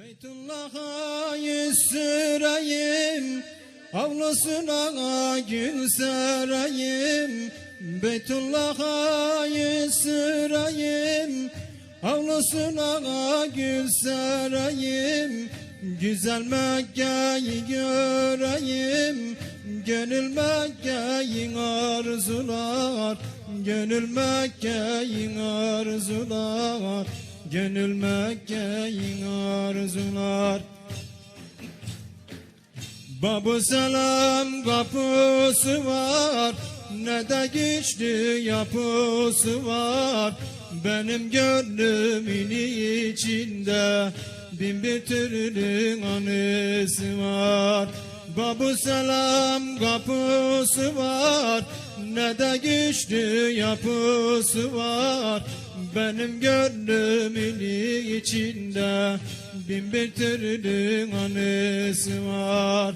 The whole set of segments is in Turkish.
Beytullah'a yüz süreyim, avlusuna gül sereyim. Beytullah'a yüz süreyim, avlusuna gül sereyim. Güzel Mekke'yi göreyim, gönül Mekke'yi arzular. Gönül Mekke'yi arzular. Gönül Mekke'yi arzular Babu selam kapısı var Ne de güçlü yapısı var Benim gönlümün içinde Bin bir türlü anısı var Babu selam kapısı var Ne de güçlü yapısı var benim gönlümün içinde bin bir türlü anısı var.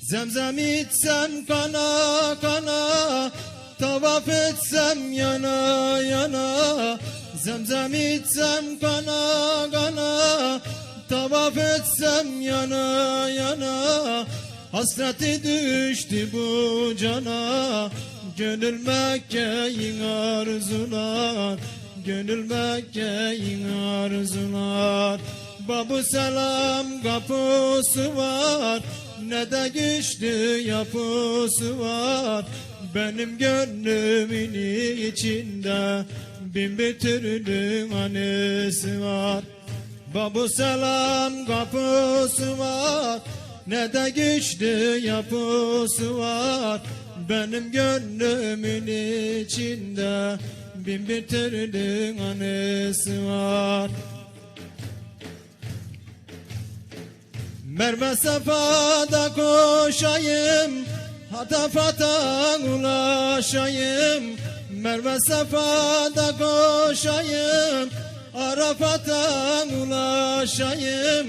Zemzem içsem kana kana Tavaf etsem yana yana Zemzem içsem kana kana Tavaf etsem yana yana. Hasreti düştü bu cana Gönül Mekke'yi arzular Gönül Mekke'yi arzular Babu selam kapısı var Ne de güçlü yapısı var. Benim gönlümün içinde Bin bir türlü anısı var. Babu selam kapısı var. Ne de güçlü yapısı var. Benim gönlümün içinde Bin bir türlü anısı var. Merve sefada koşayım Hatafata ulaşayım Merve sefada koşayım Arafat'a ulaşayım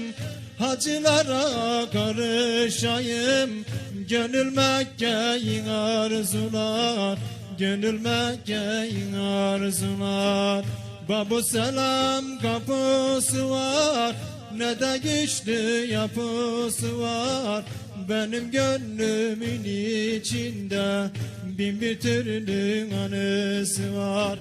Hacılara karışayım. Gönül Mekke'yi arzular Gönül Mekke'yi arzular. Babu selam kapısı var Ne de güçlü yapısı var. Benim gönlümün içinde Bin bir türlü anısı var